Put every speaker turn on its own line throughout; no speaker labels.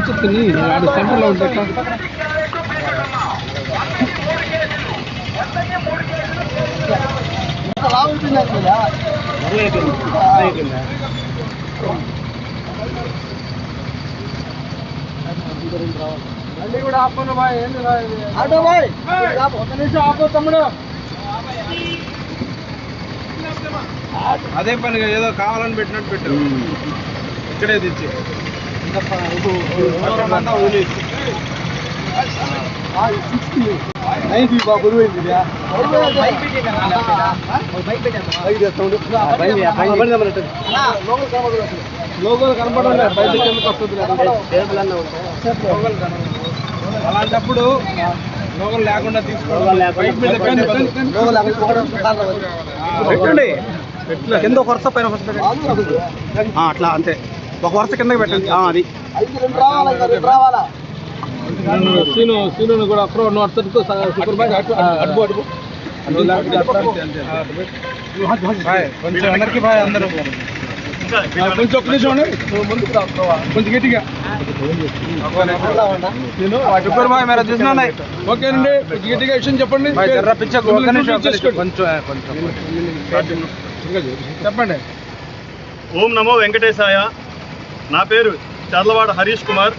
చెప్తుంది వాడు సెంటర్లో?
ఆటో బాయ్ ఒక నిమిషం ఆపో తమ్ముడు
అదే పనిగా ఏదో కావాలని పెట్టినట్టు పెట్టారు ఇక్కడే తెచ్చి.
నైన్టీ బాబు బరువైంది లోగోలు కనపడడం లేదు బయట కిందకి వస్తుంది
అలాంటప్పుడు లోగలు లేకుండా తీసుకోవాలి
పెట్టండి. కింద ఒక వరుస పైన అట్లా అంతే. ఒక వరుస కిందకి పెట్టండి. అది.
సీను సీను కూడా అక్కడ అటు అటు అటు కొంచెం అందరికి బాయ్ అందరూ. ఆ, కొంచెం ఒక్క నిమిషం ఉండండి. నువ్వు ముందుకు రా, రా. కొంచెం గట్టిగా. నేను
సూపర్ బాయ్ మేరా చూసినా
ఓకేనండి కొంచెం గట్టిగా విషయం చెప్పండి.
కొంచెం.
చెప్పండి.
ఓం నమో వెంకటేశాయ. నా పేరు చర్లవాడ హరీష్ కుమార్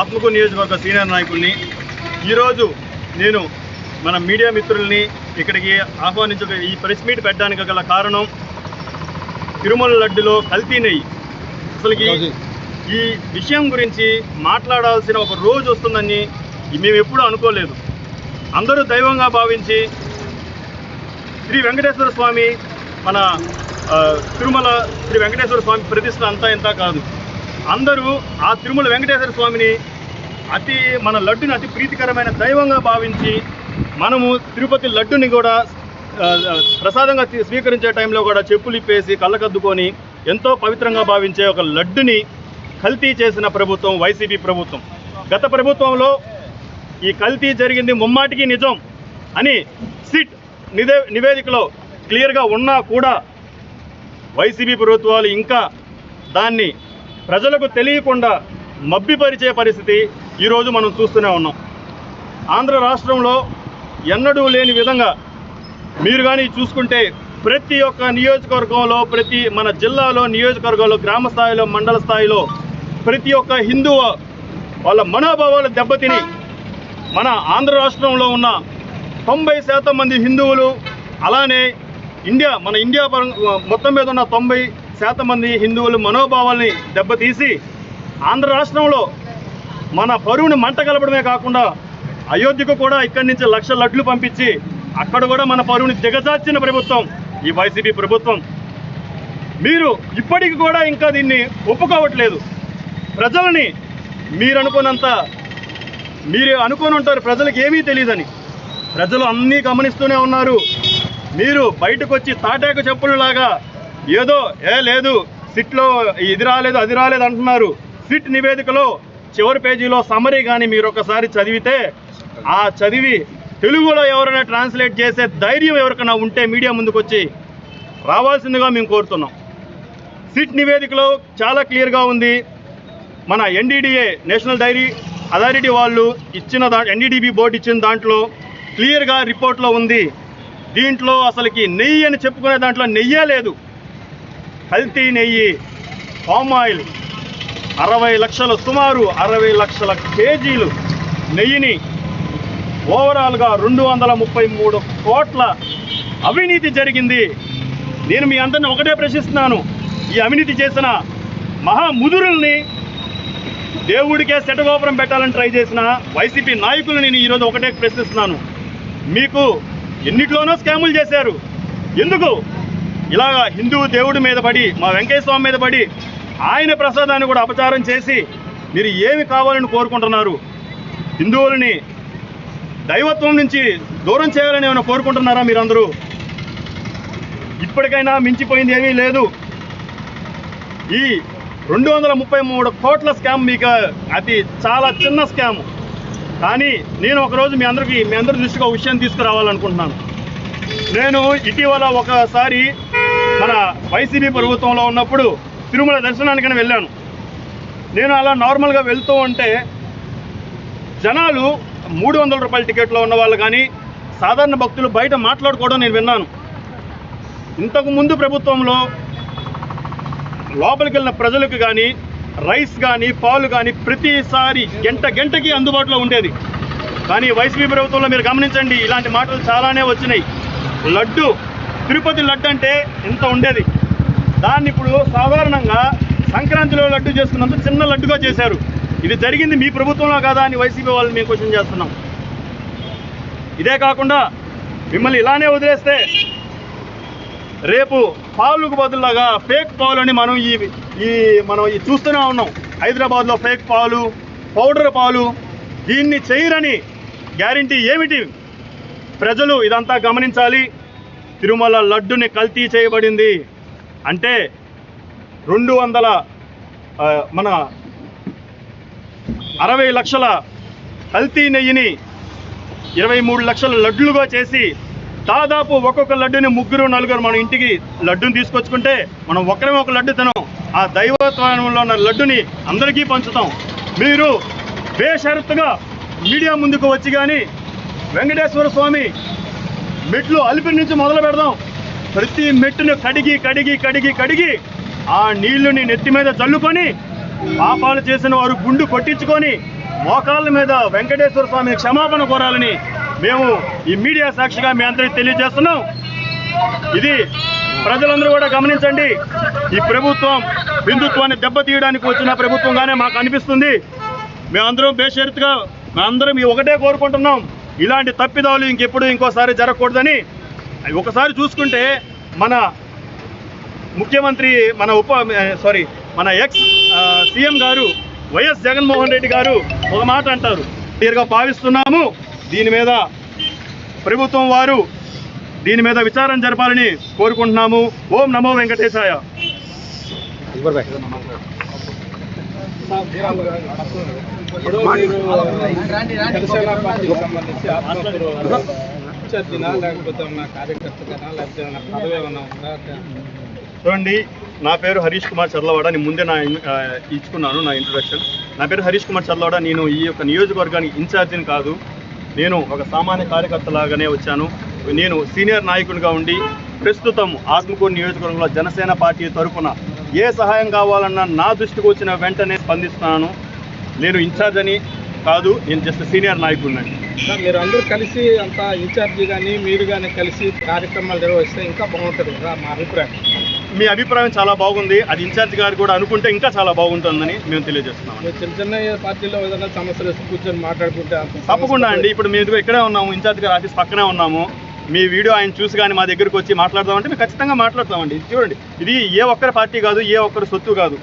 ఆత్మకూరు నియోజకవర్గ సీనియర్ నాయకుడిని. ఈరోజు నేను మన మీడియా మిత్రుల్ని ఇక్కడికి ఆహ్వానించ ఈ ప్రెస్ మీట్ పెట్టడానికి గల కారణం తిరుమల లడ్డులో కల్తీ నెయ్యి. అసలుకి ఈ విషయం గురించి మాట్లాడాల్సిన ఒక రోజు వస్తుందని మేము ఎప్పుడూ అనుకోలేదు. అందరూ దైవంగా భావించి శ్రీ వెంకటేశ్వర స్వామి మన తిరుమల శ్రీ వెంకటేశ్వర స్వామి ప్రతిష్ట అంతా ఇంత కాదు. అందరూ ఆ తిరుమల వెంకటేశ్వర స్వామిని అతి మన లడ్డుని అతి ప్రీతికరమైన దైవంగా భావించి మనము తిరుపతి లడ్డుని కూడా ప్రసాదంగా స్వీకరించే టైంలో కూడా చెప్పులు ఇప్పేసి కళ్ళకద్దుకొని ఎంతో పవిత్రంగా భావించే ఒక లడ్డుని కల్తీ చేసిన ప్రభుత్వం వైసీపీ ప్రభుత్వం. గత ప్రభుత్వంలో ఈ కల్తీ జరిగింది ముమ్మాటికి నిజం అని సిట్ నిదే నివేదికలో క్లియర్గా ఉన్నా కూడా వైసీపీ ప్రభుత్వాలు ఇంకా దాన్ని ప్రజలకు తెలియకుండా మబ్బిపరిచే పరిస్థితి ఈరోజు మనం చూస్తూనే ఉన్నాం. ఆంధ్ర రాష్ట్రంలో ఎన్నడూ లేని విధంగా మీరు కానీ చూసుకుంటే ప్రతి ఒక్క నియోజకవర్గంలో ప్రతి మన జిల్లాలో నియోజకవర్గంలో గ్రామ స్థాయిలో మండల స్థాయిలో ప్రతి ఒక్క హిందూ వాళ్ళ మనోభావాలు దెబ్బతిని మన ఆంధ్ర రాష్ట్రంలో ఉన్న తొంభై శాతం మంది హిందువులు అలానే ఇండియా మన ఇండియా మొత్తం మీద ఉన్న తొంభై శాతం మంది హిందువులు మనోభావాల్ని దెబ్బతీసి ఆంధ్ర రాష్ట్రంలో మన పరువుని మంట కలపడమే కాకుండా అయోధ్యకు కూడా ఇక్కడి నుంచి లక్ష లడ్లు పంపించి అక్కడ కూడా మన పరువుని దిగజార్చిన ప్రభుత్వం ఈ వైసీపీ ప్రభుత్వం. మీరు ఇప్పటికి కూడా ఇంకా దీన్ని ఒప్పుకోవట్లేదు. ప్రజలని మీరు అనుకున్నంత మీరు అనుకొని ఉంటారు ప్రజలకు ఏమీ తెలియదని ప్రజలు అన్నీ గమనిస్తూనే ఉన్నారు. మీరు బయటకు వచ్చి తాటాకు చెప్పులలాగా ఏదో ఏ లేదు సిట్లో ఇది రాలేదు అది రాలేదు అంటున్నారు. సిట్ నివేదికలో చివరి పేజీలో సమరీ కానీ మీరు ఒకసారి చదివితే ఆ చదివి తెలుగులో ఎవరైనా ట్రాన్స్లేట్ చేసే ధైర్యం ఎవరికైనా ఉంటే మీడియా ముందుకు వచ్చి రావాల్సిందిగా మేము కోరుతున్నాం. సిట్ నివేదికలో చాలా క్లియర్గా ఉంది. మన ఎన్డీడీఏ నేషనల్ డైరీ అథారిటీ వాళ్ళు ఇచ్చిన దా ఎన్డీడీబీ బోర్డు ఇచ్చిన దాంట్లో క్లియర్గా రిపోర్ట్లో ఉంది. దీంట్లో అసలుకి నెయ్యి అని చెప్పుకునే దాంట్లో నెయ్యే లేదు. కల్తీ నెయ్యి పామ్ ఆయిల్ అరవై లక్షల సుమారు అరవై లక్షల కేజీలు నెయ్యిని ఓవరాల్గా రెండు వందల ముప్పై మూడు కోట్ల అవినీతి జరిగింది. నేను మీ అందరిని ఒకటే ప్రశ్నిస్తున్నాను. ఈ అవినీతి చేసిన మహాముదురుల్ని దేవుడికే శటగోపురం పెట్టాలని ట్రై చేసిన వైసీపీ నాయకులు నేను ఈరోజు ఒకటే ప్రశ్నిస్తున్నాను. మీకు ఎన్నిట్లోనో స్కాములు చేశారు. ఎందుకు? ఇలాగా హిందూ దేవుడి మీద పడి మా వెంకయ్య స్వామి మీద పడి ఆయన ప్రసాదాన్ని కూడా అపచారం చేసి మీరు ఏమి కావాలని కోరుకుంటున్నారు? హిందువులని దైవత్వం నుంచి దూరం చేయాలని ఏమైనా కోరుకుంటున్నారా మీరందరూ? ఇప్పటికైనా మించిపోయింది ఏమీ లేదు. ఈ రెండు వందల ముప్పై మూడు కోట్ల స్కామ్ మీకు అతి చాలా చిన్న స్కామ్. కానీ నేను ఒకరోజు మీ అందరికీ మీ అందరి దృష్టికి ఒక విషయం తీసుకురావాలనుకుంటున్నాను. నేను ఇటీవల ఒకసారి మన వైసీపీ ప్రభుత్వంలో ఉన్నప్పుడు తిరుమల దర్శనానికని వెళ్ళాను. నేను అలా నార్మల్గా వెళ్తూ ఉంటే జనాలు మూడు వందల రూపాయల టికెట్లో ఉన్న వాళ్ళు కానీ సాధారణ భక్తులు బయట మాట్లాడుకోవడం నేను విన్నాను. ఇంతకు ముందు ప్రభుత్వంలో లోపలికి వెళ్ళిన ప్రజలకు కానీ రైస్ కానీ పాలు కానీ ప్రతిసారి గంట గంటకి అందుబాటులో ఉండేది. కానీ వైసీపీ ప్రభుత్వంలో మీరు గమనించండి ఇలాంటి మాటలు చాలానే వచ్చినాయి. లడ్డు తిరుపతి లడ్డు అంటే ఇంత ఉండేది. దాన్ని ఇప్పుడు సాధారణంగా సంక్రాంతిలో లడ్డు చేసుకున్నంత చిన్న లడ్డుగా చేశారు. ఇది జరిగింది మీ ప్రభుత్వంలో కాదా అని వైసీపీ వాళ్ళు మేము క్వశ్చన్ చేస్తున్నాం. ఇదే కాకుండా మిమ్మల్ని ఇలానే వదిలేస్తే రేపు పాలుకు బదులుగా ఫేక్ పాలు అని మనం ఈ ఈ మనం ఈ చూస్తూనే ఉన్నాం. హైదరాబాద్లో ఫేక్ పాలు పౌడర్ పాలు దీన్ని చేయరని గ్యారంటీ ఏమిటి? ప్రజలు ఇదంతా గమనించాలి. తిరుమల లడ్డుని కల్తీ చేయబడింది. అంటే రెండు వందల మన అరవై లక్షల కల్తీ నెయ్యిని ఇరవై మూడు లక్షల లడ్లుగా చేసి దాదాపు ఒక్కొక్క లడ్డుని ముగ్గురు నలుగురు మన ఇంటికి లడ్డుని తీసుకొచ్చుకుంటే మనం ఒక్కరే ఒక లడ్డు తినం ఆ దైవత్వంలో ఉన్న లడ్డుని అందరికీ పంచుతాం. మీరు బేషరతుగా మీడియా ముందుకు వచ్చి కానీ వెంకటేశ్వర స్వామి మెట్లు అలిపి నుంచి మొదలు పెడదాం. ప్రతి మెట్టును కడిగి కడిగి కడిగి కడిగి ఆ నీళ్ళుని నెత్తి మీద చల్లుకొని పాపాలు చేసిన వారు గుండు కొట్టించుకొని మోకాళ్ళ మీద వెంకటేశ్వర స్వామి క్షమాపణ కోరాలని మేము ఈ మీడియా సాక్షిగా మీ అందరికీ తెలియజేస్తున్నాం. ఇది ప్రజలందరూ కూడా గమనించండి. ఈ ప్రభుత్వం హిందుత్వాన్ని దెబ్బతీయడానికి వచ్చిన ప్రభుత్వంగానే మాకు అనిపిస్తుంది. మేమందరం బేషరతుగా మేమందరం ఈ ఒకటే కోరుకుంటున్నాం. ఇలాంటి తప్పిదాలు ఇంకెప్పుడు ఇంకోసారి జరగకూడదని ఒకసారి చూసుకుంటే మన ముఖ్యమంత్రి మన ఉప సారీ మన ఎక్స్ సీఎం గారు వైఎస్ జగన్మోహన్ రెడ్డి గారు ఒక మాట అంటారు. క్లియర్గా భావిస్తున్నాము దీని మీద ప్రభుత్వం వారు దీని మీద విచారణ జరపాలని కోరుకుంటున్నాము. ఓం నమో వెంకటేశాయ.
ఇవ్వరు జనసేన పార్టీకి సంబంధించి ఆత్మకూరు లేకపోతే ఉన్న లేకపోతే ఏమైనా పదవి ఏమైనా ఉందా
చూడండి నా పేరు హరీష్ కుమార్ చర్లవాడ. నేను ముందే నా ఇచ్చుకున్నాను నా ఇంట్రొడక్షన్ నా పేరు హరీష్ కుమార్ చర్లవాడ. నేను ఈ యొక్క నియోజకవర్గానికి ఇన్ఛార్జిని కాదు. నేను ఒక సామాన్య కార్యకర్తలాగానే వచ్చాను. నేను సీనియర్ నాయకునిగా ఉండి ప్రస్తుతం ఆత్మకూరు నియోజకవర్గంలో జనసేన పార్టీ తరఫున ఏ సహాయం కావాలన్నా నా దృష్టికి వచ్చిన వెంటనే స్పందిస్తున్నాను. నేను ఇన్ఛార్జ్ అని కాదు నేను జస్ట్ సీనియర్ నాయకుడిని.
మీరు అందరూ కలిసి అంతా ఇన్ఛార్జి కానీ మీరు కానీ కలిసి కార్యక్రమాలు నిర్వహిస్తే ఇంకా బాగుంటుంది కదా మా అభిప్రాయం.
మీ అభిప్రాయం చాలా బాగుంది. అది ఇన్ఛార్జ్ గారు కూడా అనుకుంటే ఇంకా చాలా బాగుంటుందని మేము తెలియజేస్తున్నాం.
చిన్న చిన్న పార్టీలో ఏదైనా సమస్యలు కూర్చొని మాట్లాడుకుంటే
తప్పకుండా అండి. ఇప్పుడు మేము ఇక్కడే ఉన్నాము? ఇన్ఛార్జ్ గారి ఆఫీస్ పక్కనే ఉన్నాము. మీ వీడియో ఆయన చూసి కానీ మా దగ్గరికి వచ్చి మాట్లాడదామంటే మేము ఖచ్చితంగా మాట్లాడతామండి. చూడండి ఇది ఏ ఒక్కరి పార్టీ కాదు ఏ ఒక్కరి సొత్తు కాదు.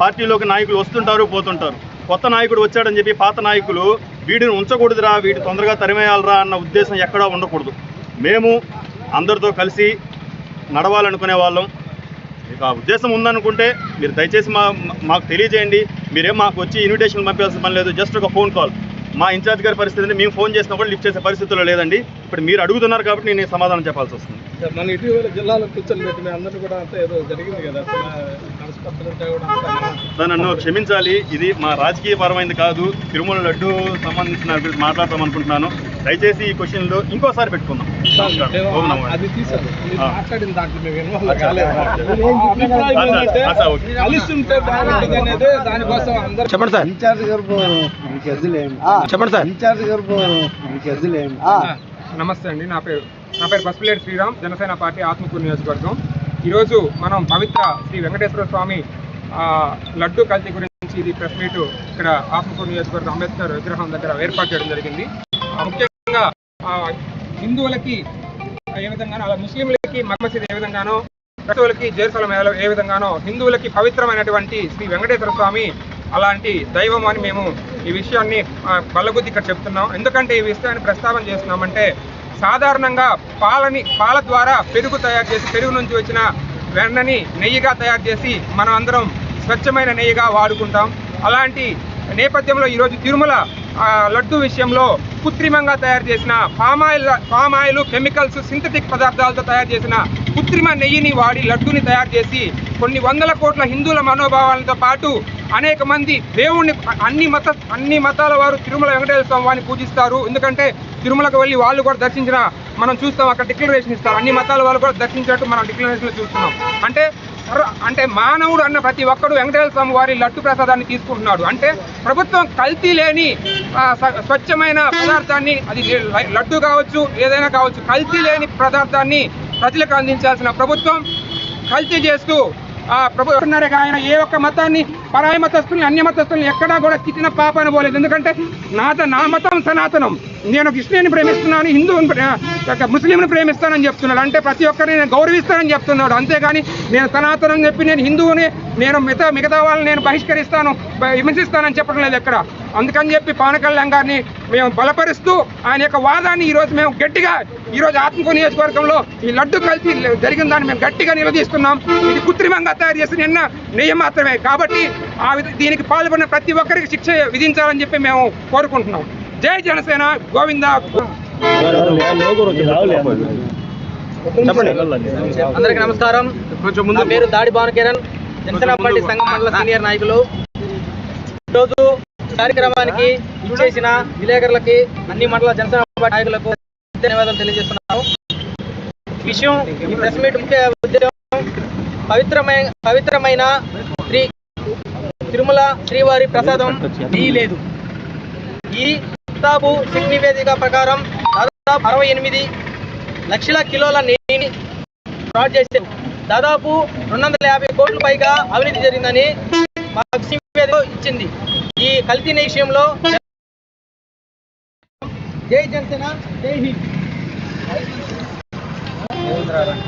పార్టీలోకి నాయకులు వస్తుంటారు పోతుంటారు. కొత్త నాయకుడు వచ్చాడని చెప్పి పాత నాయకులు వీడిని ఉంచకూడదురా వీడి తొందరగా తరిమేయాలరా అన్న ఉద్దేశం ఎక్కడా ఉండకూడదు. మేము అందరితో కలిసి నడవాలనుకునే వాళ్ళం. మీకు ఆ ఉద్దేశం ఉందనుకుంటే మీరు దయచేసి మా మాకు తెలియజేయండి. మీరేం మాకు వచ్చి ఇన్విటేషన్ పంపాల్సిన పని లేదు. జస్ట్ ఒక ఫోన్ కాల్ మా ఇన్ఛార్జ్ గారి పరిస్థితి అంటే మేము ఫోన్ చేసినా కూడా లిఫ్ట్ చేసే పరిస్థితుల్లో లేదండి. ఇప్పుడు మీరు అడుగుతున్నారు కాబట్టి నేను సమాధానం చెప్పాల్సి వస్తుంది.
సార్, మన ఇటీవల జిల్లాలో కూర్చొని పెట్టిన అందరూ కూడా అంతా ఏదో జరిగింది కదా?
నన్ను క్షమించాలి. ఇది మా రాజకీయ పరమైనది కాదు. తిరుమల లడ్డు సంబంధించిన గురించి మాట్లాడతాం అనుకుంటున్నాను. దయచేసి ఈ క్వశ్చన్లో ఇంకోసారి పెట్టుకుందాం.
చెప్పండి సార్.
ఇన్ఛార్జ్ గారు
చెప్పండి సార్.
ఇన్ఛార్జ్ గారు
నమస్తే అండి నా పేరు నా పేరు పసుపులేటి శ్రీరామ్ జనసేన పార్టీ ఆత్మకూరు నియోజకవర్గం. ఈరోజు మనం పవిత్ర శ్రీ వెంకటేశ్వర స్వామి ఆ, లడ్డు కల్తీ గురించి ఇది ప్రెస్ మీట్ ఇక్కడ ఆత్మకూరు నియోజకవర్గం అంబేద్కర్ విగ్రహం దగ్గర ఏర్పాటు చేయడం జరిగింది. ముఖ్యంగా ఆ, హిందువులకి ఏ విధంగానో అలా ముస్లింలకి మసీద్ ఏ విధంగానో క్రైస్తవులకి జెరూసలం ఏ విధంగానో హిందువులకి పవిత్రమైనటువంటి శ్రీ వెంకటేశ్వర స్వామి అలాంటి దైవం అని మేము ఈ విషయాన్ని ఆ, బల్లగుద్ది ఇక్కడ చెప్తున్నాం. ఎందుకంటే ఈ విషయాన్ని ప్రస్తావన చేస్తున్నామంటే సాధారణంగా పాలని పాల ద్వారా పెరుగు తయారు చేసి పెరుగు నుంచి వచ్చిన వెన్నని నెయ్యిగా తయారు చేసి మనం అందరం స్వచ్ఛమైన నెయ్యిగా వాడుకుంటాం. అలాంటి నేపథ్యంలో ఈరోజు తిరుమల లడ్డు విషయంలో కృత్రిమంగా తయారు చేసిన పామాయిల్ పామాయిల్ కెమికల్స్ సింథటిక్ పదార్థాలతో తయారు చేసిన కృత్రిమ నెయ్యిని వాడి లడ్డుని తయారు చేసి కొన్ని వందల కోట్ల హిందువుల మనోభావాలతో పాటు అనేక మంది దేవుణ్ణి అన్ని మత అన్ని మతాల వారు తిరుమల వెంకటేశ్వర స్వామి వారిని పూజిస్తారు. ఎందుకంటే తిరుమలకు వెళ్ళి వాళ్ళు కూడా దర్శించిన మనం చూస్తాం అక్కడ డిక్లరేషన్ ఇస్తారు. అన్ని మతాల వాళ్ళు కూడా దర్శించినట్టు మనం డిక్లరేషన్లో చూస్తున్నాం. అంటే అంటే మానవుడు అన్న ప్రతి ఒక్కడు వెంకటేశ్వర స్వామి వారి లడ్డు ప్రసాదాన్ని తీసుకుంటున్నాడు. అంటే ప్రభుత్వం కల్తీ లేని స్వచ్ఛమైన పదార్థాన్ని అది లడ్డు కావచ్చు ఏదైనా కావచ్చు కల్తీ లేని పదార్థాన్ని ప్రజలకు అందించాల్సిన ప్రభుత్వం కల్తీ చేస్తూ ప్రభు అంటున్నారే ఆయన ఏ ఒక్క మతాన్ని పరాయ మతస్థుల్ని అన్య మతస్థుల్ని ఎక్కడా కూడా తిట్టిన పాపాన పోలేదు. ఎందుకంటే నాత నా మతం సనాతనం. నేను కృష్ణుని ప్రేమిస్తున్నాను హిందువుని ప్రే- ముస్లింని ప్రేమిస్తానని చెప్తున్నాడు. అంటే ప్రతి ఒక్కరిని నేను గౌరవిస్తానని చెప్తున్నాడు. అంతేగాని నేను సనాతనం చెప్పి నేను హిందువుని నేను మిగతా మిగతా వాళ్ళని నేను బహిష్కరిస్తాను హింసిస్తానని విమర్శిస్తానని చెప్పడం లేదు ఎక్కడ. అందుకని చెప్పి పవన్ కళ్యాణ్ గారిని మేము బలపరుస్తూ ఆయన యొక్క వాదాన్ని ఈరోజు మేము గట్టిగా ఈరోజు ఆత్మకూరు నియోజకవర్గంలో ఈ లడ్డు కల్తీ జరిగిన దాన్ని మేము గట్టిగా నిలదీస్తున్నాం. ఇది కృత్రిమంగా తయారు చేసిన నిన్న నెయ్యి మాత్రమే. కాబట్టి ఆ దీనికి పాల్పడిన ప్రతి ఒక్కరికి శిక్ష విధించాలని చెప్పి మేము కోరుకుంటున్నాం. జై జనసేన గోవింద.
అందరికీ నమస్కారం. నా పేరు దాడి భాను కిరణ్ జనసేన పార్టీ సంఘం మండల సీనియర్ నాయకులు. ఈరోజు కార్యక్రమానికి ఇచ్చేసిన విలేకరులకి అన్ని మండల జనసేన పార్టీ నాయకులకు ధన్యవాదాలు తెలియజేస్తున్నాము విషయం ఈ ప్రెస్ మీట్ ముఖ్య ఉద్దేశం పవిత్రమైన పవిత్రమైన శ్రీ తిరుమల శ్రీవారి ప్రసాదం నెయ్యి లేదు. ఈ కితాబు సిక్ నివేదిక ప్రకారం దాదాపు అరవై ఎనిమిది లక్షల కిలోల నేని ఫ్రాడ్ చేశారు దాదాపు రెండు వందల యాభై కోట్ల పైగా అవినీతి జరిగిందని మాకు నివేదిక ఇచ్చింది. ఈ కల్తీ నెయ్యి విషయంలో జై జనసేన జై హింద్. Entra.